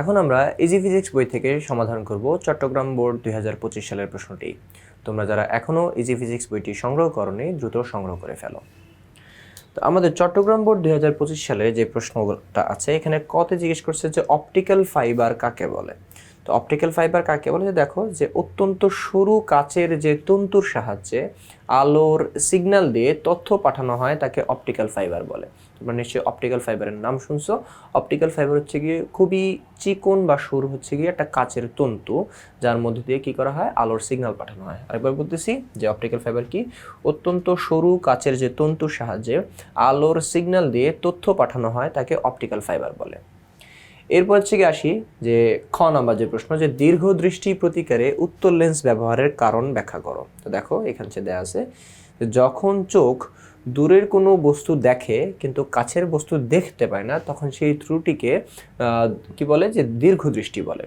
এখন আমরা easy physics বই থেকে সমাধান করব চট্টগ্রাম বোর্ড দুই সালের প্রশ্নটি। তোমরা যারা এখনও ইজি ফিজিক্স বইটি সংগ্রহ করনি, দ্রুত সংগ্রহ করে ফেলো। তো আমাদের চট্টগ্রাম বোর্ড দুই সালে যে প্রশ্নটা আছে, এখানে কতে জিজ্ঞেস করছে যে অপটিক্যাল ফাইবার কাকে বলে? তো অপটিক্যাল ফাইবার কাকে বলে? যে দেখো, যে অত্যন্ত সরু কাচের যে তন্তুর সাহায্যে আলোর সিগন্যাল দিয়ে তথ্য পাঠানো হয়, তাকে অপটিক্যাল ফাইবার বলে। তোমরা নিশ্চয়ই অপটিক্যাল ফাইবারের নাম শুনছো? অপটিক্যাল ফাইবার হচ্ছে গিয়ে খুবই চিকন বা সরু হচ্ছে গিয়ে একটা কাচের তন্তু, যার মধ্যে দিয়ে কি করা হয়? আলোর সিগন্যাল পাঠানো হয়। আরেকবার বলতেছি যে অপটিক্যাল ফাইবার কি? অত্যন্ত সরু কাচের যে তন্তুর সাহায্যে আলোর সিগন্যাল দিয়ে তথ্য পাঠানো হয়, তাকে অপটিক্যাল ফাইবার বলে। এরপর হচ্ছে গিয়ে আসি যে খ নাম্বার যে প্রশ্ন, যে দীর্ঘ দৃষ্টি প্রতিকারে উত্তর লেন্স ব্যবহারের কারণ ব্যাখ্যা করো। তো দেখো, এখানে দেয়া আছে যখন চোখ দূরের কোনো বস্তু দেখে কিন্তু কাছের বস্তু দেখতে পায় না, তখন সেই ত্রুটিকে কি বলে যে দীর্ঘ দৃষ্টি বলে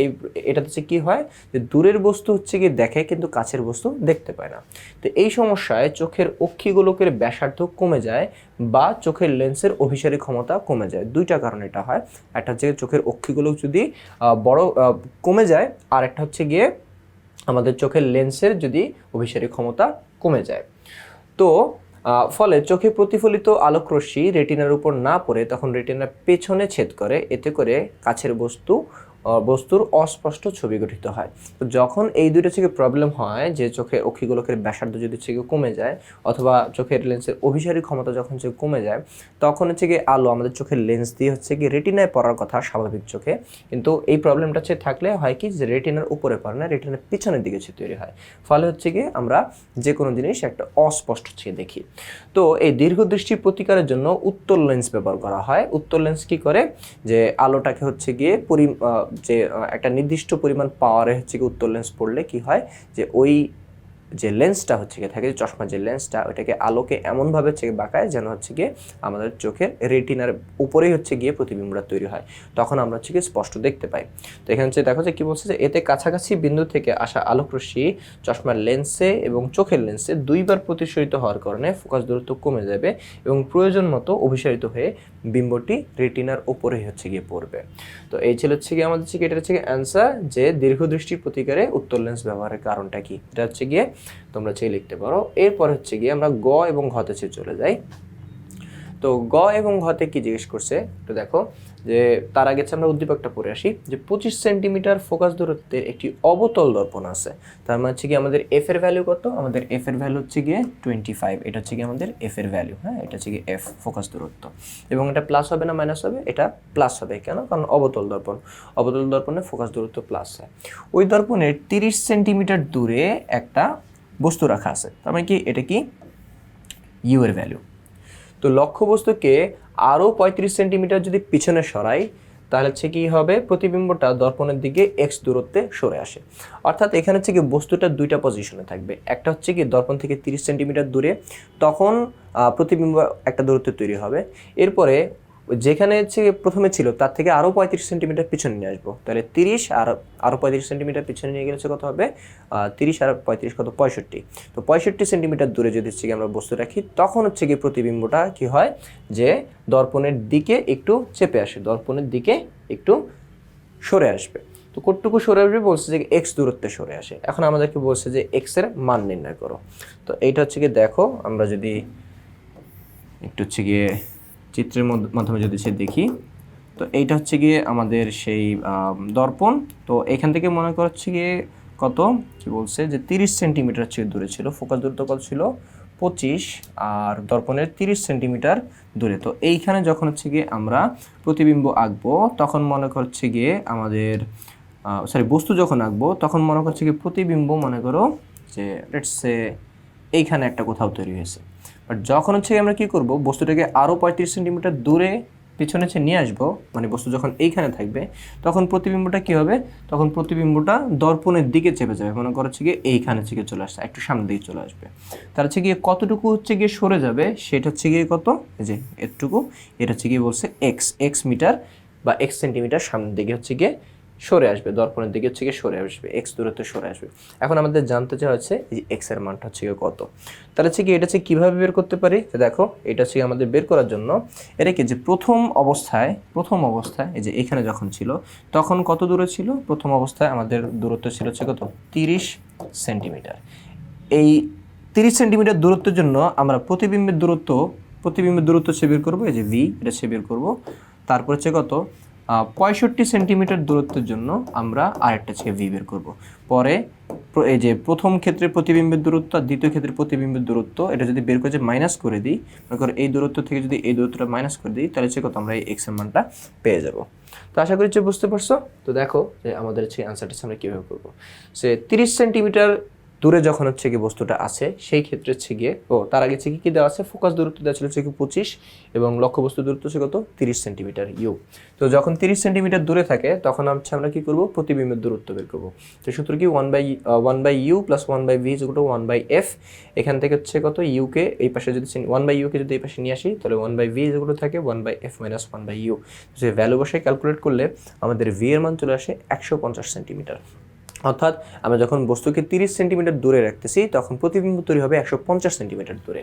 এই এটা হচ্ছে কি হয় যে দূরের বস্তু হচ্ছে কি দেখে কিন্তু কাছের বস্তু দেখতে পায় না। তো এই সমস্যায় চোখের অক্ষিগোলকের ব্যাসার্ধ কমে যায় বা চোখের লেন্সের অভিসারী ক্ষমতা কমে যায়। দুইটা কারণ এটা হয়। একটা হচ্ছে চোখের অক্ষিগোলক যদি বড় কমে যায় আর একটা হচ্ছে গিয়ে আমাদের চোখের লেন্সের যদি অভিসারী ক্ষমতা কমে যায়। তো ফলে চোখে প্রতিফলিত আলোকরশ্মি রেটিনার উপর না পড়ে তখন রেটিনার পেছনে ছেদ করে, এতে করে কাছের বস্তু বস্তুর অস্পষ্ট ছবি গঠিত হয়। তো যখন এই দুইটা থেকে প্রবলেম হয় যে চোখের অক্ষিগোলকের ব্যাসার্ধ যদি গিয়ে কমে যায় অথবা চোখের লেন্সের অভিসারী ক্ষমতা যখন সে কমে যায়, তখন হচ্ছে গিয়ে আলো আমাদের চোখের লেন্স দিয়ে হচ্ছে গিয়ে রেটিনায় পড়ার কথা স্বাভাবিক চোখে। কিন্তু এই প্রবলেমটা হচ্ছে থাকলে হয় কি যে রেটিনার উপরে পড়ে না রেটিনার পিছনের দিকে হচ্ছে তৈরি হয়। ফলে হচ্ছে গিয়ে আমরা যে কোনো জিনিস একটা অস্পষ্ট হচ্ছে দেখি। তো এই দীর্ঘদৃষ্টি প্রতিকারের জন্য উত্তর লেন্স ব্যবহার করা হয়। উত্তর লেন্স কি করে? যে আলোটাকে হচ্ছে গিয়ে পরি যে একটা নির্দিষ্ট পরিমাণ পাওয়ারে হচ্ছে কি উত্তর লেন্স পড়লে কি হয়? যে ওই যে লেন্সটা হচ্ছে গিয়ে, থাকে যে চশমার যে লেন্সটা ওইটাকে আলোকে এমনভাবে হচ্ছে বাঁকায় যেন হচ্ছে গিয়ে আমাদের চোখের রেটিনার উপরেই হচ্ছে গিয়ে প্রতিবিম্বটা তৈরি হয়। তখন আমরা হচ্ছে গিয়ে স্পষ্ট দেখতে পাই। তো এখানে হচ্ছে দেখো যে কি বলছে যে, এতে কাছাকাছি বিন্দু থেকে আসা আলোক রশ্মি চশমার লেন্সে এবং চোখের লেন্সে দুইবার প্রতিসরিত হওয়ার কারণে ফোকাস দূরত্ব কমে যাবে এবং প্রয়োজন মতো অভিসারিত হয়ে বিম্বটি রেটিনার উপরেই হচ্ছে গিয়ে পড়বে। তো এই ছিল হচ্ছে গিয়ে আমাদের হচ্ছে গিয়ে এটা হচ্ছে গিয়ে অ্যান্সার যে দীর্ঘদৃষ্টির প্রতিকারে উত্তর লেন্স ব্যবহারের কারণটা কি? এটা হচ্ছে গিয়ে তোমরা চেয়ে লিখতে পারো। এরপর হচ্ছে গিয়ে আমরা গ এবং ঘতে চলে যাই। তো গ এবং ঘতে কি জিজ্ঞেস করছে? একটু দেখো। যে তার আগে আমরা উদ্দীপকটা পড়ে আসি, যে পঁচিশ সেন্টিমিটার ফোকাস দূরত্বের একটি অবতল দর্পণ আছে। তার মানে হচ্ছে কি আমাদের এফ এর ভ্যালু কত? আমাদের এফ এর ভ্যালু হচ্ছে গিয়ে টোয়েন্টি ফাইভ এটা হচ্ছে কি আমাদের এফ এর ভ্যালু হ্যাঁ? এটা হচ্ছে কি এফ ফোকাস দূরত্ব। এবং এটা প্লাস হবে না মাইনাস হবে? এটা প্লাস হবে। কেন? কারণ অবতল দর্পণ। অবতল দর্পণে ফোকাস দূরত্ব প্লাস হয়। ওই দর্পণের তিরিশ সেন্টিমিটার দূরে একটা বস্তু রাখা আছে। তার মানে কি? এটা কি? ইউ এর ভ্যালু তো লক্ষ্যবস্তুকে আরও পঁয়ত্রিশ সেন্টিমিটার যদি পিছনে সরাই, তাহলে হচ্ছে কী হবে? প্রতিবিম্বটা দর্পণের দিকে এক্স দূরত্বে সরে আসে। অর্থাৎ এখানে হচ্ছে কি বস্তুটা দুইটা পজিশনে থাকবে। একটা হচ্ছে কি দর্পণ থেকে তিরিশ সেন্টিমিটার দূরে, তখন প্রতিবিম্ব একটা দূরত্বে তৈরি হবে। এরপরে যেখানে হচ্ছে প্রথমে ছিল, তার থেকে আরও পঁয়ত্রিশ সেন্টিমিটার পিছনে নিয়ে আসব। তাহলে তিরিশ আর আরও পঁয়ত্রিশ সেন্টিমিটার পিছনে নিয়ে গেলে কত হবে? তিরিশ আর পঁয়ত্রিশ কত? পঁয়ষট্টি। তো পঁয়ষট্টি সেন্টিমিটার দূরে যদি হচ্ছে আমরা বস্তু রাখি, তখন হচ্ছে গিয়ে প্রতিবিম্বটা কি হয়? যে দর্পণের দিকে একটু চেপে আসে, দর্পণের দিকে একটু সরে আসবে। তো কতটুকু সরে আসবে? বলছে যে এক্স দূরত্বে সরে আসে। এখন আমাদেরকে বলছে যে এক্সের মান নির্ণয় করো। তো এইটা হচ্ছে গিয়ে দেখো, আমরা যদি একটু হচ্ছে গিয়ে চিত্রের মধ্য- মাধ্যমে যদি সে দেখি, তো এইটা হচ্ছে গিয়ে আমাদের সেই দর্পণ। তো এখান থেকে মনে করছে গিয়ে কত? কি বলছে? যে তিরিশ সেন্টিমিটার হচ্ছে দূরে ছিল ফোকাস দূরত্ব কত ছিল? পঁচিশ, আর দর্পণের তিরিশ সেন্টিমিটার দূরে। তো এইখানে যখন হচ্ছে গিয়ে আমরা প্রতিবিম্ব আঁকবো, তখন মনে করছে গিয়ে আমাদের সরি বস্তু যখন আঁকবো, তখন মনে করছে গিয়ে প্রতিবিম্ব মনে করো যে লেটসে এইখানে একটা কোথাও তৈরি হয়েছে। বাট যখন হচ্ছে আমরা কি করব, বস্তুটাকে আরও পঁয়ত্রিশ সেন্টিমিটার দূরে পিছনে হচ্ছে নিয়ে আসব মানে বস্তু যখন এইখানে থাকবে, তখন প্রতিবিম্বটা কি হবে? তখন প্রতিবিম্বটা দর্পণের দিকে চেপে যাবে। মনে করো হচ্ছে গিয়ে এইখানে থেকে চলে আসছে, একটু সামনের দিকে চলে আসবে। তার হচ্ছে গিয়ে কতটুকু হচ্ছে গিয়ে সরে যাবে, সেটা হচ্ছে গিয়ে কত? যে এতটুকু এটা হচ্ছে গিয়ে বলছে এক্স এক্স মিটার বা এক্স সেন্টিমিটার সামনের দিকে হচ্ছে গিয়ে সরে আসবে, দর্পণের দিকে হচ্ছে গিয়ে সরে আসবে এক্স দূরত্ব সরে আসবে। এখন আমাদের জানতে চাওয়া হচ্ছে এই এক্সের মানটা হচ্ছে গিয়ে কত। তাহলে হচ্ছে কি, এটা হচ্ছে কীভাবে বের করতে পারি? দেখো, এটা হচ্ছে আমাদের বের করার জন্য, এটা কি যে প্রথম অবস্থায় প্রথম অবস্থায়, এই যে এখানে যখন ছিল, তখন কত দূরে ছিল? প্রথম অবস্থায় আমাদের দূরত্ব ছিল হচ্ছে কত? তিরিশ সেন্টিমিটার। এই তিরিশ সেন্টিমিটার দূরত্বের জন্য আমরা প্রতিবিম্বের দূরত্ব প্রতিবিম্বের দূরত্ব সে বের করব, এই যে ভি এটা সে বের করব। তারপর হচ্ছে কত? পঁয়ষট্টি সেন্টিমিটার দূরত্বের জন্য আমরা আরেকটা হচ্ছে ভি বের করব। পরে এই যে প্রথম ক্ষেত্রে প্রতিবিম্বের দূরত্ব আর দ্বিতীয় ক্ষেত্রে প্রতিবিম্বের দূরত্ব, এটা যদি বের করে যে মাইনাস করে দিই, মনে করো এই দূরত্ব থেকে যদি এই দূরত্বটা মাইনাস করে দিই, তাহলে সে কত? আমরা এই এক্সের মানটা পেয়ে যাব। তো আশা করি যে বুঝতে পারছ? তো দেখো যে আমাদের হচ্ছে অ্যান্সারটা আমরা কীভাবে করব। সে তিরিশ সেন্টিমিটার দূরে যখন হচ্ছে গিয়ে বস্তুটা আছে, সেই ক্ষেত্রে হচ্ছে গিয়ে, ও, তার আগে হচ্ছে কি কি দেওয়া আছে? ফোকাস দূরত্ব দেওয়া ছিল হচ্ছে কি পঁচিশ এবং লক্ষ্য বস্তু দূরত্ব হচ্ছে কত? তিরিশ সেন্টিমিটার, ইউ। তো যখন তিরিশ সেন্টিমিটার দূরে থাকে, তখন হচ্ছে আমরা কি করব? প্রতিবিম্বের দূরত্ব বের করব। তো সূত্র কি? One by one by u plus one by v যেগুলো ওয়ান বাই এফ এখান থেকে হচ্ছে কত? ইউকে এই পাশে যদি ওয়ান বাই ইউকে যদি এই পাশে নিয়ে আসি, তাহলে ওয়ান বাই ভি যেগুলো থাকে one by f minus one by u যে ভ্যালু বসে ক্যালকুলেট করলে আমাদের ভি এর মান চলে আসে একশো পঞ্চাশ সেন্টিমিটার। অর্থাৎ আমরা যখন বস্তুকে তিরিশ সেন্টিমিটার দূরে রাখতেছি, তখন প্রতিবিম্ব তৈরি হবে একশো পঞ্চাশ সেন্টিমিটার দূরে।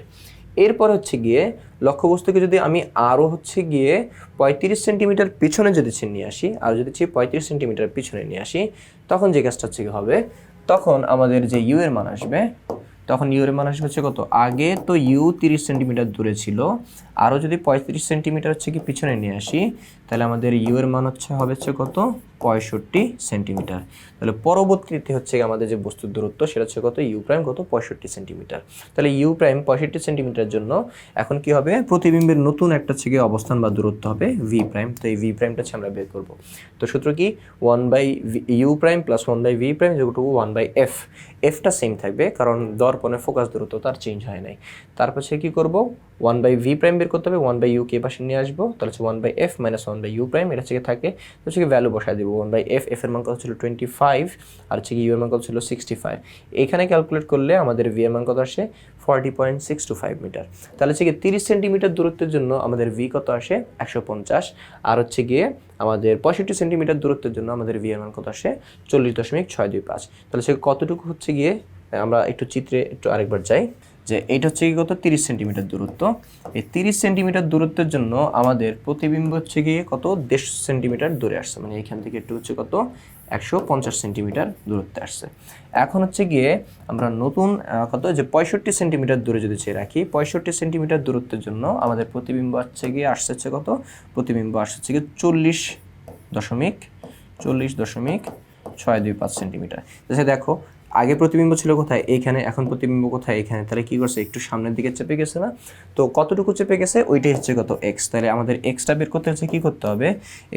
এরপর হচ্ছে গিয়ে লক্ষ্যবস্তুকে যদি আমি আরও হচ্ছে গিয়ে পঁয়ত্রিশ সেন্টিমিটার পিছনে যদি নিয়ে আসি আর যদি ছি পঁয়ত্রিশ সেন্টিমিটার পিছনে নিয়ে আসি, তখন যে কাজটা হচ্ছে হবে? তখন আমাদের যে ইউ এর মান আসবে, তখন ইউ এর মান আসবে হচ্ছে কত? আগে তো ইউ তিরিশ সেন্টিমিটার দূরে ছিল, আরও যদি পঁয়ত্রিশ সেন্টিমিটার হচ্ছে কি পিছনে নিয়ে আসি, তাহলে আমাদের ইউ এর মান হচ্ছে, হবে হচ্ছে কত? পঁয়ষট্টি সেন্টিমিটার। তাহলে পরবর্তীতে হচ্ছে আমাদের যে বস্তুর দূরত্ব, সেটা হচ্ছে কত? ইউ প্রাইম কত? পঁয়ষট্টি সেন্টিমিটার। তাহলে ইউ প্রাইম পঁয়ষট্টি সেন্টিমিটার জন্য এখন কি হবে? প্রতিবিম্বের নতুন একটা গিয়ে অবস্থান বা দূরত্ব হবে ভি প্রাইম তো এই ভি প্রাইমটা হচ্ছে আমরা বের করব। তো সূত্র কি? One by u prime plus one by v prime যেটুকু ওয়ান বাই এফ এফটা সেম থাকবে, কারণ দর্পণের ফোকাস দূরত্ব তার চেঞ্জ হয় নাই। তারপর সে কী করব? ওয়ান বাই ভি প্রাইম বের করতে হবে ওয়ান বাই ইউ কে পাশে নিয়ে আসব, তাহলে হচ্ছে one by f minus one by u prime এটা হচ্ছে থাকে তো হচ্ছে ভ্যালু বসায় দিব ওয়ান বাই এফ এফ এর মান কত ছিল টোয়েন্টি ফাইভ আর হচ্ছে ইউ এর মান কত ছিল সিক্সটি ফাইভ এখানে ক্যালকুলেট করলে আমাদের ভি এর মান কত আসে? Forty point six two five metre তাহলে হচ্ছে গিয়ে তিরিশ সেন্টিমিটার দূরত্বের জন্য আমাদের ভি কত আসে? একশো পঞ্চাশ। আর হচ্ছে গিয়ে আমাদের পঁয়ষট্টি সেন্টিমিটার দূরত্বের জন্য আমাদের ভি এর মান কত আসে? চল্লিশ দশমিক ছয় দুই পাঁচ। তাহলে সে কতটুকু হচ্ছে গিয়ে, আমরা একটু চিত্রে একটু আরেকবার যাই। যে এটা হচ্ছে কি কত? তিরিশ সেন্টিমিটার দূরত্ব। এই তিরিশ সেন্টিমিটার দূরত্বের জন্য আমাদের প্রতিবিম্ব হচ্ছে গিয়ে কত? দেড়শো সেন্টিমিটার দূরে আসছে। মানে এখান থেকে একটু হচ্ছে কত? একশো পঞ্চাশ সেন্টিমিটার দূরত্বে আসছে। এখন হচ্ছে গিয়ে আমরা নতুন কত? যে পঁয়ষট্টি সেন্টিমিটার দূরে যদি চেয়ে রাখি, পঁয়ষট্টি সেন্টিমিটার দূরত্বের জন্য আমাদের প্রতিবিম্ব আসছে গিয়ে আসছে হচ্ছে কত? প্রতিবিম্ব আসছে হচ্ছে গিয়ে চল্লিশ দশমিক চল্লিশ দশমিক ছয় দুই পাঁচ সেন্টিমিটার। দেখো আগে প্রতিবিম্ব ছিল কোথায়? এইখানে, এখন প্রতিবিম্ব কোথায়? এখানে তাহলে কি করছে? একটু সামনের দিকে চেপে গেছে না? তো কতটুকু চেপে গেছে? ওইটাই হচ্ছে কত এক্স তাহলে আমাদের এক্সটা বের করতে হচ্ছে কি করতে হবে?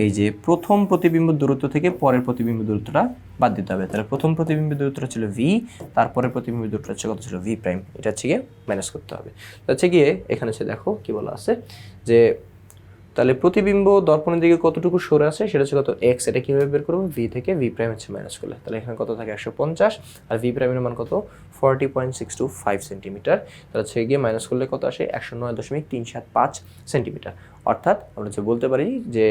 এই যে প্রথম প্রতিবিম্ব দূরত্ব থেকে পরের প্রতিবিম্ব দূরত্বটা বাদ দিতে হবে। তাহলে প্রথম প্রতিবিম্ব দূরত্বটা ছিল ভি তারপরে প্রতিবিম্ব দূরত্ব হচ্ছে কত ছিল ভি প্রাইম এটা হচ্ছে গিয়ে ম্যানেজ করতে হবে। তো হচ্ছে গিয়ে এখানে হচ্ছে দেখো কি বলা আছে? যে তাহলে প্রতিবিম্ব দর্পণের দিকে কতটুকু সরে আছে, সেটা হচ্ছে কত এক্স এটা কীভাবে বের করব? ভি থেকে ভি প্রাইম হচ্ছে মাইনাস করলে। তাহলে এখানে কত থাকে? একশো পঞ্চাশ। আর ভি প্রাইমের মান কত? Forty point six two five centimetre তাহলে হচ্ছে গিয়ে মাইনাস করলে কত আসে? একশো নয় দশমিক তিন সাত পাঁচ সেন্টিমিটার অর্থাৎ আমরা যে বলতে পারি যে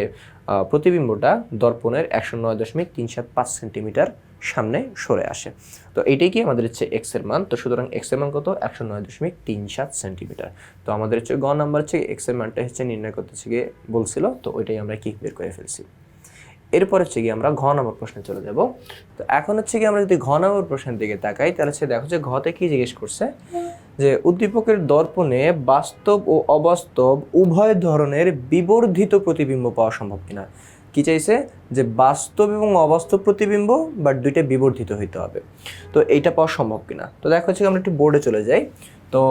প্রতিবিম্বটা দর্পণের একশো নয় দশমিক তিন সাত পাঁচ সেন্টিমিটার সামনে সরে আসে। তো এটাই কি আমাদের হচ্ছে এক্সের মান? তো সুতরাং এক্সের মান কত? একশো নয় দশমিক তিন সাত সেন্টিমিটার। তো আমাদের হচ্ছে গ নাম্বার হচ্ছে এক্সের মানটা হচ্ছে নির্ণয় করতে গিয়ে বলছিল, তো ওইটাই আমরা কি বের করে ফেলছি। এরপর হচ্ছে গিয়ে আমরা ঘ নম্বর প্রশ্নে চলে যাব। তো এখন হচ্ছে গিয়ে আমরা যদি ঘ নম্বর প্রশ্নের দিকে তাকাই, তাহলে হচ্ছে দেখো যে ঘতে কি জিজ্ঞেস করছে? যে উদ্দীপকের দর্পণে বাস্তব ও অবাস্তব উভয় ধরনের বিবর্ধিত প্রতিবিম্ব পাওয়া সম্ভব কিনা? কি চাইছে? যে বাস্তব এবং অবাস্তব প্রতিবিম্ব বাট দুইটা বিবর্ধিত হইতে হবে। তো এইটা পাওয়া সম্ভব কিনা? তো দেখো হচ্ছে আমরা একটু বোর্ডে চলে যাই। তো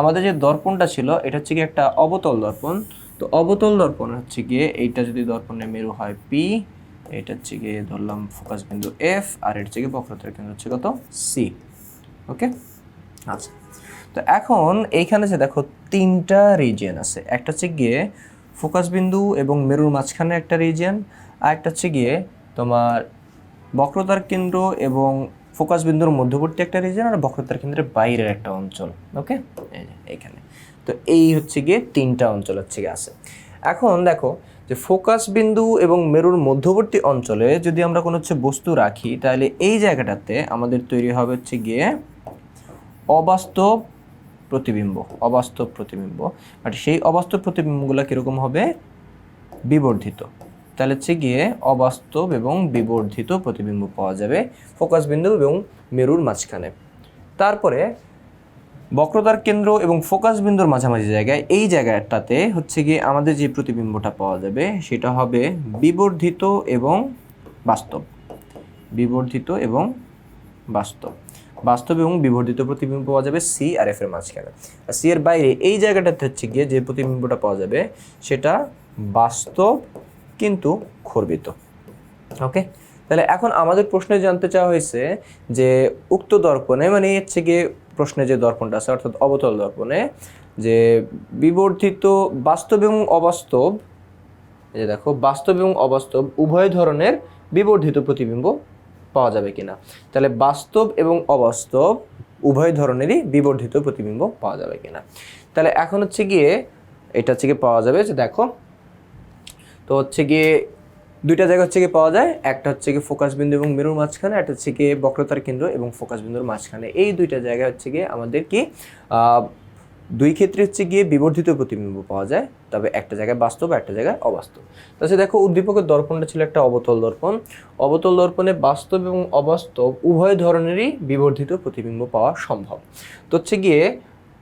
আমাদের যে দর্পণটা ছিল, এটা হচ্ছে কি একটা অবতল দর্পণ। তো অবতল দর্পণ হচ্ছে গিয়ে এইটা যদি দর্পণের মেরু হয় পি এটা হচ্ছে গিয়ে ধরলাম ফোকাস বিন্দু এফ আর এটা হচ্ছে গিয়ে বক্রতার কেন্দ্র হচ্ছে কত? সি ওকে আচ্ছা। তো এখন এইখানে যে দেখো তিনটা রিজিয়ন আছে। একটা হচ্ছে গিয়ে ফোকাস বিন্দু এবং মেরুর মাঝখানে একটা রিজিয়ন, আর একটা হচ্ছে গিয়ে তোমার বক্রতার কেন্দ্র এবং ফোকাস বিন্দুর মধ্যবর্তী একটা রিজিয়ন আর বক্রতার কেন্দ্রের বাইরের একটা অঞ্চল, ওকে? এইখানে। তো এই হচ্ছে গিয়ে তিনটা অঞ্চল হচ্ছে গিয়ে আছে। এখন দেখো যে ফোকাস বিন্দু এবং মেরুর মধ্যবর্তী অঞ্চলে যদি আমরা কোনো হচ্ছে বস্তু রাখি, তাহলে এই জায়গাটাতে আমাদের তৈরি হবে হচ্ছে গিয়ে অবাস্তব প্রতিবিম্ব, অবাস্তব প্রতিবিম্ব। বাট সেই অবাস্তব প্রতিবিম্বগুলো কীরকম হবে? বিবর্ধিত। তাহলে হচ্ছে গিয়ে অবাস্তব এবং বিবর্ধিত প্রতিবিম্ব পাওয়া যাবে ফোকাস বিন্দু এবং মেরুর মাঝখানে। তারপরে বক্রতার কেন্দ্র এবং ফোকাস বিন্দুর মাঝামাঝি জায়গায়, এই জায়গাটাতে হচ্ছে গিয়ে আমাদের যে প্রতিবিম্বটা পাওয়া যাবে সেটা হবে বিবর্ধিত এবং বাস্তব। বিবর্ধিত এবং বাস্তব। বাস্তব এবং বিবর্ধিত প্রতিবিম্ব পাওয়া যাবে সি আর এফ এর মাঝখানে। আর সি এর বাইরে এই জায়গাটাতে হচ্ছে গিয়ে যে প্রতিবিম্বটা পাওয়া যাবে, সেটা বাস্তব কিন্তু খর্বিত। ওকে তাহলে এখন আমাদের প্রশ্নে জানতে চাওয়া হয়েছে যে উক্ত দর্পণে মানে হচ্ছে গিয়ে প্রশ্নে যে দর্পণটা আছে, অর্থাৎ অবতল দর্পণে, যে বিবর্ধিত বাস্তব এবং অবাস্তব যে দেখো, বাস্তব এবং অবাস্তব উভয় ধরনের বিবর্ধিত প্রতিবিম্ব পাওয়া যাবে কিনা। তাহলে বাস্তব এবং অবাস্তব উভয় ধরনেরই বিবর্ধিত প্রতিবিম্ব পাওয়া যাবে কিনা। তাহলে এখন হচ্ছে গিয়ে এটা হচ্ছে গিয়ে পাওয়া যাবে যে দেখো, তো হচ্ছে গিয়ে দুইটা জায়গা হচ্ছে গিয়ে পাওয়া যায়। একটা হচ্ছে গিয়ে ফোকাস বিন্দু এবং মেরুর মাঝখানে, একটা হচ্ছে গিয়ে বক্রতার কেন্দ্র এবং ফোকাস বিন্দুর মাঝখানে। এই দুইটা জায়গা হচ্ছে গিয়ে আমাদের কি দুই ক্ষেত্রে হচ্ছে গিয়ে বিবর্ধিত প্রতিবিম্ব পাওয়া যায়, তবে একটা জায়গায় বাস্তব একটা জায়গায় অবাস্তব। তাছাড়া দেখো, উদ্দীপকের দর্পণটা ছিল একটা অবতল দর্পণ। অবতল দর্পণে বাস্তব এবং অবাস্তব উভয় ধরনেরই বিবর্ধিত প্রতিবিম্ব পাওয়া সম্ভব। তো হচ্ছে গিয়ে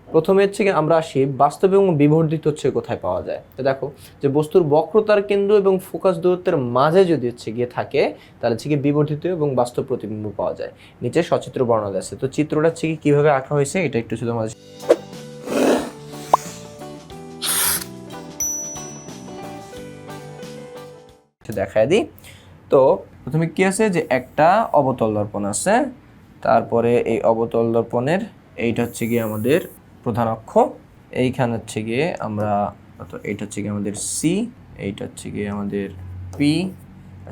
প্রথমে হচ্ছে আমরা আসি, বাস্তব এবং বিবর্ধিত হচ্ছে কোথায় পাওয়া যায়? তো দেখো, যে বস্তুর বক্রতার কেন্দ্র এবং ফোকাস দূরত্বের মাঝে যদি হচ্ছে গিয়ে থাকে, তাহলে হচ্ছে গিয়ে বিবর্ধিত এবং বাস্তব প্রতিবিম্ব পাওয়া যায়। নিচে সচিত্র বর্ণনা আছে। তো চিত্রটা হচ্ছে কি কীভাবে আঁকা হয়েছে, এটা একটু শুধু আমাদের একটু দেখায় দিই। তো প্রথমে কি আছে? যে একটা অবতল দর্পণ আছে। তারপরে এই অবতল দর্পণের এইটা হচ্ছে গিয়ে আমাদের প্রধান অক্ষ। এইখানে হচ্ছে গিয়ে আমরা অর্থাৎ এইটা হচ্ছে গিয়ে আমাদের সি এইটা হচ্ছে গিয়ে আমাদের পি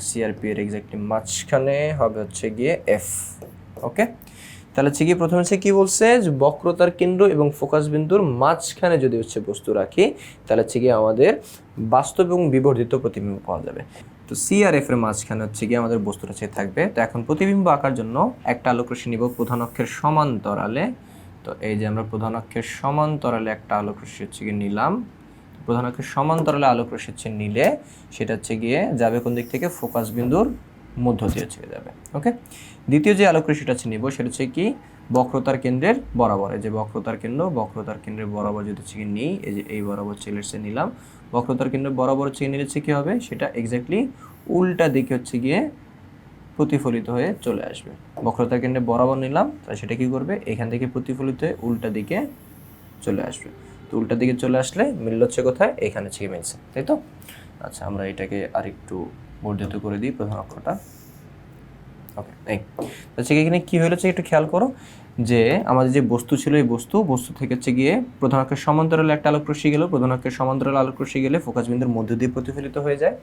সিআরপি এর এক্স্যাক্টলি মাঝখানে হবে হচ্ছে গিয়ে এফ ওকে তাহলে হচ্ছে গিয়ে প্রথমে হচ্ছে কি বলছে বক্রতার কেন্দ্র এবং ফোকাস বিন্দুর মাঝখানে যদি হচ্ছে বস্তু রাখি, তাহলে হচ্ছে গিয়ে আমাদের বাস্তব এবং বিবর্ধিত প্রতিবিম্ব পাওয়া যাবে। তো সি আর এর মাঝখানে হচ্ছে গিয়ে আমাদের বস্তুটা হচ্ছে থাকবে। তো এখন প্রতিবিম্ব আঁকার জন্য একটা আলোক রশ্মি নিব প্রধান অক্ষের সমান্তরালে তো এই যে আমরা প্রধান অক্ষের সমান্তরালে একটা আলোক রশ্মি হচ্ছে গিয়ে নিলাম। প্রধান অক্ষের সমান্তরালে আলোক রশ্মি হচ্ছে নিলে, সেটা হচ্ছে গিয়ে যাবে কোন দিক থেকে? ফোকাস বিন্দুর মধ্য দিয়ে গিয়ে যাবে ওকে দ্বিতীয় যে আলোক হচ্ছে নিব, সেটা হচ্ছে কি, বক্রতার কেন্দ্রের বরাবর। এই যে বক্রতার কেন্দ্র, বক্রতার কেন্দ্রের বরাবর যদি হচ্ছে কি নিই, এই যে এই বরাবর চলে এসে নিলাম, বক্রতার কেন্দ্র বরাবর হচ্ছে গিয়ে নিলে হচ্ছে কি হবে? সেটা এক্স্যাক্টলি উল্টা দিকে হচ্ছে গিয়ে প্রতিফলিত হয়ে চলে আসবে। বক্রতার কেন্দ্রে বরাবর নিলাম, তাহলে সেটা কি করবে? এখান থেকে প্রতিফলিত হয়ে উল্টা দিকে চলে আসবে। তো উল্টা দিকে চলে আসলে মিলল হচ্ছে কোথায়? এখানে থেকে মিলছে, তাই তো? আচ্ছা আমরা এটাকে আরেকটু বর্ধিত করে দিই প্রধান অক্ষরটা। ওকে এই। আচ্ছা এখানে কি হয়েছে একটু খেয়াল করো। যে আমাদের যে বস্তু ছিল এই বস্তু বস্তু থেকে হচ্ছে গিয়ে প্রধান অক্ষের সমান্তরালে একটা আলোক রশ্মি গেল। প্রধান অক্ষের সমান্তরাল আলোক রশ্মি গেলে ফোকাস বিন্দুর মধ্য দিয়ে প্রতিফলিত হয়ে যায়।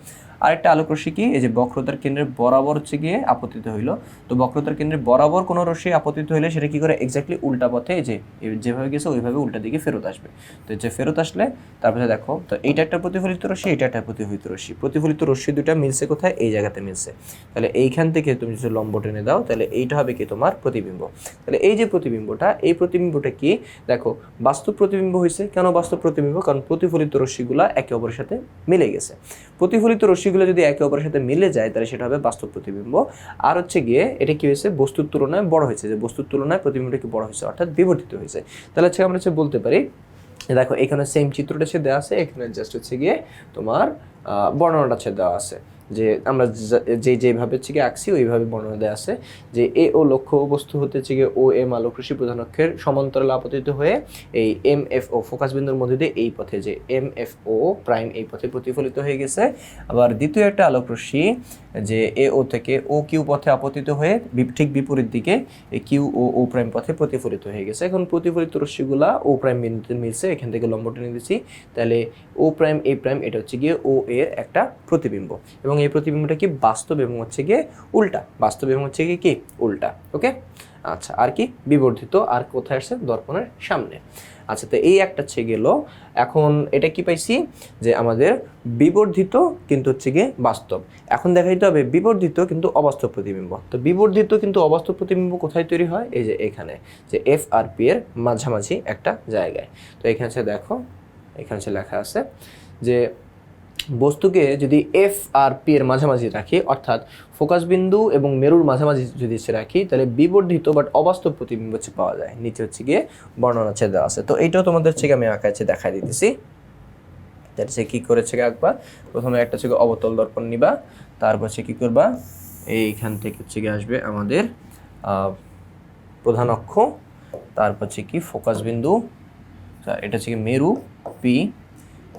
আরেকটা আলোক রশ্মি কি? এই যে বক্রতার কেন্দ্রের বরাবর হচ্ছে গিয়ে আপতিত হইল। তো বক্রতার কেন্দ্রের বরাবর কোনো রশ্মি আপতিত হইলে সেটা কি করে? এক্স্যাক্টলি উল্টা পথে যে যেভাবে গেছে, ওইভাবে উল্টা দিকে ফেরত আসবে। তো যে ফেরত আসলে, তারপরে দেখো, তো এইটা একটা প্রতিফলিত রশ্মি এটা একটা প্রতিফলিত রশ্মি। প্রতিফলিত রশ্মি দুটা মিলছে কোথায়? এই জায়গাতে মিলছে। তাহলে এইখান থেকে তুমি যদি লম্ব টেনে দাও, তাহলে এইটা হবে কি তোমার প্রতিবিম্ব। তাহলে এই যে প্রতিবিম্বটা, এই প্রতিবিম্বটা কি? দেখো বাস্তব প্রতিবিম্ব হয়েছে কেন বাস্তব প্রতিবিম্ব? কারণ প্রতিফলিত রশ্মিগুলা একে অপরের সাথে মিলে গেছে। প্রতিফলিত রশ্মিগুলো যদি একে অপরের সাথে মিলে যায়, তাহলে সেটা হবে বাস্তব প্রতিবিম্ব। আর হচ্ছে গিয়ে, এটা কি হয়েছে? বস্তুর তুলনায় বড় হয়েছে। যে বস্তুর তুলনায় প্রতিবিম্বটা কি বড় হয়েছে? অর্থাৎ বিবর্তিত হয়েছে। তাহলে হচ্ছে আমরা হচ্ছে বলতে পারি, দেখো, এখানে সেম চিত্রটা হচ্ছে দেওয়া আছে, এখানে জাস্ট হচ্ছে গিয়ে তোমার বর্ণনাটা হচ্ছে দেওয়া আছে। যে আমরা যা- যেভাবে গিয়ে আঁকছি, ওইভাবে বর্ণনা দেওয়া আছে যে এ ও লক্ষ্য বস্তু হতে গিয়ে ও, এম আলোক রশ্মি প্রধান অক্ষের সমান্তরাল আপতিত হয়ে এই এম, এফ, ও ফোকাস বিন্দুর মধ্যে দিয়ে এই পথে যে এম, এফ, ও প্রাইম এই পথে প্রতিফলিত হয়ে গেছে। আবার দ্বিতীয় একটা আলোক রশ্মি যে এ ও থেকে ও কিউ পথে আপতিত হয়ে ঠিক বিপরীত দিকে কিউ ও ও প্রাইম পথে প্রতিফলিত হয়ে গেছে। এখন প্রতিফলিত রশ্মিগুলা ও প্রাইম বিন্দুতে মিলছে, এখান থেকে লম্ব টেনে দিচ্ছি। তাহলে ও প্রাইম, এ প্রাইম, এটা হচ্ছে গিয়ে ও এর একটা প্রতিবিম্ব। এবং এই প্রতিবিম্বটা কি? বাস্তব এবং হচ্ছে গিয়ে উল্টা। বাস্তব এবং হচ্ছে গিয়ে কি? উল্টা। ওকে? আচ্ছা আর কি? বিবর্ধিত। আর কোথায় আসছে? দর্পণের সামনে। আচ্ছা তো এই একটা হচ্ছে গেল। এখন এটা কি পাইছি? যে আমাদের বিবর্ধিত কিন্তু হচ্ছে গিয়ে বাস্তব। এখন দেখাইতে হবে বিবর্ধিত কিন্তু অবাস্তব প্রতিবিম্ব। তো বিবর্ধিত কিন্তু অবাস্তব প্রতিবিম্ব কোথায় তৈরি হয়? এই যে এখানে। যে এফ আর পি এর মাঝামাঝি একটা জায়গায়। তো এখানে দেখো, এখানে লেখা আছে যে বস্তুকে যদি এফ আর পি এর মাঝামাঝি রাখি, অর্থাৎ ফোকাস বিন্দু এবং মেরুর মাঝামাঝি যদি সে রাখি, তাহলে বিবর্ধিত বাট অবাস্তব প্রতিবিম্ব হচ্ছে পাওয়া যায়। নিচে হচ্ছে গিয়ে বর্ণনা দেওয়া আছে। তো এইটাও তোমাদের হচ্ছে আমি আঁকা হচ্ছে দেখাই দিতেছি। যেটা সে কী করেছে আঁকবা? প্রথমে একটা হচ্ছে অবতল দর্পণ নিবা, তারপর সে কী করবা? এইখান থেকে হচ্ছে গিয়ে আসবে আমাদের প্রধান অক্ষ, তারপর হচ্ছে কি ফোকাস বিন্দু এটা হচ্ছে কি মেরু পি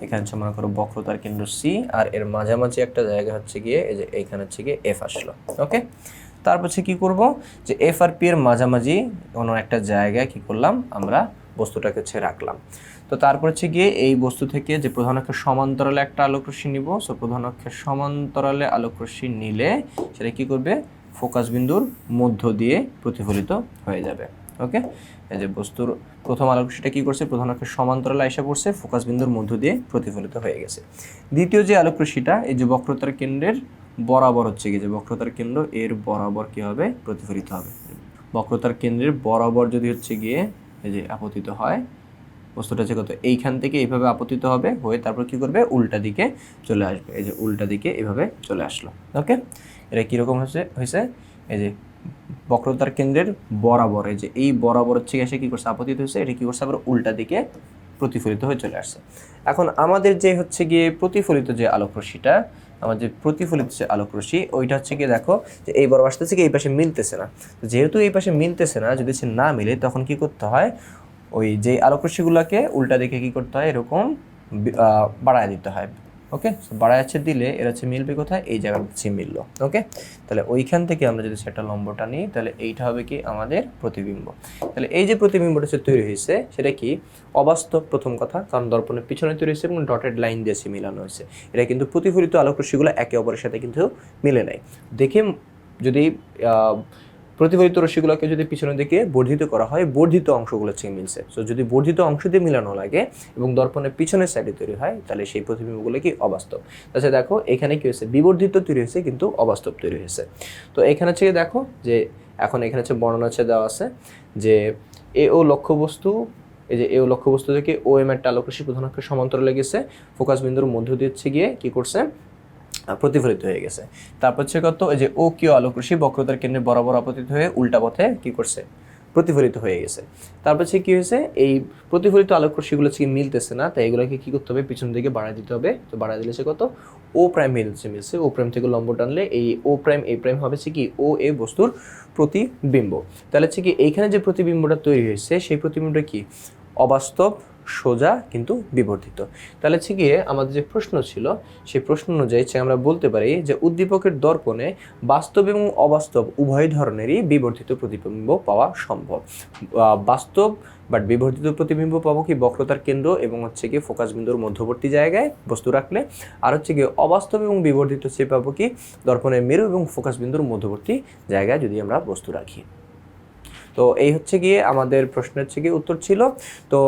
এখানে হচ্ছে মনে করো বক্রতার কেন্দ্র সি আর এর মাঝামাঝি একটা জায়গা হচ্ছে গিয়ে এই যে এইখানে হচ্ছে গিয়ে এফ আসলো ওকে তারপর হচ্ছে কি করব? যে এফ আর পি এর মাঝামাঝি কোনো একটা জায়গায় কি করলাম? আমরা বস্তুটাকে হচ্ছে রাখলাম। তো তারপর হচ্ছে গিয়ে এই বস্তু থেকে যে প্রধান অক্ষের সমান্তরালে একটা আলোক রশ্মি নিব। সো প্রধান অক্ষের সমান্তরালে আলোক রশ্মি নিলে সেটা কি করবে? ফোকাস বিন্দুর মধ্য দিয়ে প্রতিফলিত হয়ে যাবে। ওকে এই যে বস্তুর প্রথম আলোক রশ্মিটা কি করছে? প্রধান অক্ষের সমান্তরালে এসে পড়ছে, ফোকাস বিন্দুর মধ্য দিয়ে প্রতিফলিত হয়ে গেছে। দ্বিতীয় যে আলোক এই যে বক্রতার কেন্দ্রের বরাবর হচ্ছে কি যে বক্রতার কেন্দ্র, এর বরাবর কি হবে? প্রতিফলিত হবে। বক্রতার কেন্দ্রের বরাবর যদি হচ্ছে গিয়ে, এই যে আপতিত হয়, বস্তুটা হচ্ছে কত? এইখান থেকে এইভাবে আপতিত হবে, হয়ে তারপর কি করবে? উল্টা দিকে চলে আসবে। এই যে উল্টা দিকে এভাবে চলে আসলো। ওকে এটা কীরকম হচ্ছে? হয়েছে, এই যে বক্রতার কেন্দ্রের বরাবর যে এই বরাবর হচ্ছে এসে কী করছে, আপতিত হয়েছে, এটা কী করছে, আবার উল্টা দিকে প্রতিফলিত হয়ে চলে আসছে। এখন আমাদের যে হচ্ছে গিয়ে প্রতিফলিত যে আলোক রশ্মিটা আমার যে প্রতিফলিত যে আলোক রশ্মি ওইটা হচ্ছে গিয়ে দেখো যে এই বরাবর আসতেছে কি, এই পাশে মিলতেছে না। যেহেতু এই পাশে মিলতেছে না, যদি সে না মিলে, তখন কি করতে হয়, ওই যে আলোক রশ্মিগুলোকে উল্টা দিকে কি করতে হয়, এরকম বাড়ায় দিতে হয়। ওকে বাড়ায় হচ্ছে দিলে, এরা হচ্ছে মিলবে কোথায়? এই জায়গাটা হচ্ছে মিললো। ওকে তাহলে ওইখান থেকে আমরা যদি সেটা লম্বটা নিই, তাহলে এইটা হবে কি? আমাদের প্রতিবিম্ব। তাহলে এই যে প্রতিবিম্বটা হচ্ছে তৈরি হয়েছে, সেটা কি? অবাস্তব প্রথম কথা, কারণ দর্পণের পিছনে তৈরি হয়েছে এবং ডটেড লাইন দিয়ে মিলানো হয়েছে। এটা কিন্তু প্রতিফলিত আলোক রশ্মিগুলো একে অপরের সাথে কিন্তু মিলে নাই। দেখে যদি প্রতিফলিত রশ্মিগুলোকে যদি পিছনের দিকে বর্ধিত করা হয়, বর্ধিত অংশগুলো হচ্ছে মিলছে। তো যদি বর্ধিত অংশ দিয়ে মিলানো লাগে এবং দর্পণের পিছনের সাইডে তৈরি হয়, তাহলে সেই প্রতিবিম্বগুলো কি অবাস্তব? তাছাড়া দেখো, এখানে কি হয়েছে? বিবর্ধিত তৈরি হয়েছে, কিন্তু অবাস্তব তৈরি হয়েছে। তো এখানে গিয়ে দেখো, যে এখন এখানে হচ্ছে বর্ণনা হচ্ছে দেওয়া আছে যে এ ও লক্ষ্যবস্তু, এই যে এ ও লক্ষ্যবস্তু থেকে ও এম একটা আলোক রশ্মি প্রধান অক্ষের সমান্তরালে গেছে। ফোকাস বিন্দুর মধ্য দিয়ে গিয়ে কি করছে? প্রতিফলিত হয়ে গেছে। তারপর হচ্ছে কত? যে ও কিউ আলোক রশ্মি বক্রতার কেন্দ্রে বরাবর আপতিত হয়ে উল্টা পথে কি করছে? প্রতিফলিত হয়ে গেছে। তারপর হচ্ছে কি হয়েছে? এই প্রতিফলিত আলোক রশ্মিগুলো হচ্ছে মিলতেছে না, তাই এগুলোকে কি করতে হবে? পিছন দিকে বাড়ায় দিতে হবে। তো বাড়ায় দিলে কত? ও প্রাইম মিলছে মিলছে। ও প্রাইম থেকে লম্ব টানলে এই ও প্রাইম, এ প্রাইম হবে হচ্ছে কি ও এ বস্তুর প্রতিবিম্ব। তাহলে হচ্ছে কি এইখানে যে প্রতিবিম্বটা তৈরি হয়েছে, সেই প্রতিবিম্বটা কি? অবাস্তব সোজা কিন্তু বিবর্ধিত তাহলে হচ্ছে গিয়ে আমাদের যে প্রশ্ন ছিল, সেই প্রশ্ন অনুযায়ী হচ্ছে আমরা বলতে পারি যে উদ্দীপকের দর্পণে বাস্তব এবং অবাস্তব উভয় ধরনেরই বিবর্ধিত প্রতিবিম্ব পাওয়া সম্ভব। বাস্তব বাট বিবর্ধিত প্রতিবিম্ব পাবো কি বক্রতার কেন্দ্র এবং হচ্ছে কি ফোকাস বিন্দুর মধ্যবর্তী জায়গায় বস্তু রাখলে। আর হচ্ছে কি অবাস্তব এবং বিবর্ধিত সে পাবো কি দর্পণের মেরু এবং ফোকাস বিন্দুর মধ্যবর্তী জায়গায় যদি আমরা বস্তু রাখি। তো এই হচ্ছে গিয়ে আমাদের প্রশ্নের হচ্ছে গিয়ে উত্তর ছিল। তো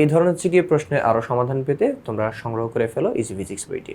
এই ধরনের হচ্ছে গিয়ে প্রশ্নের আরও সমাধান পেতে তোমরা সংগ্রহ করে ফেলো ইজি ফিজিক্স বইটি।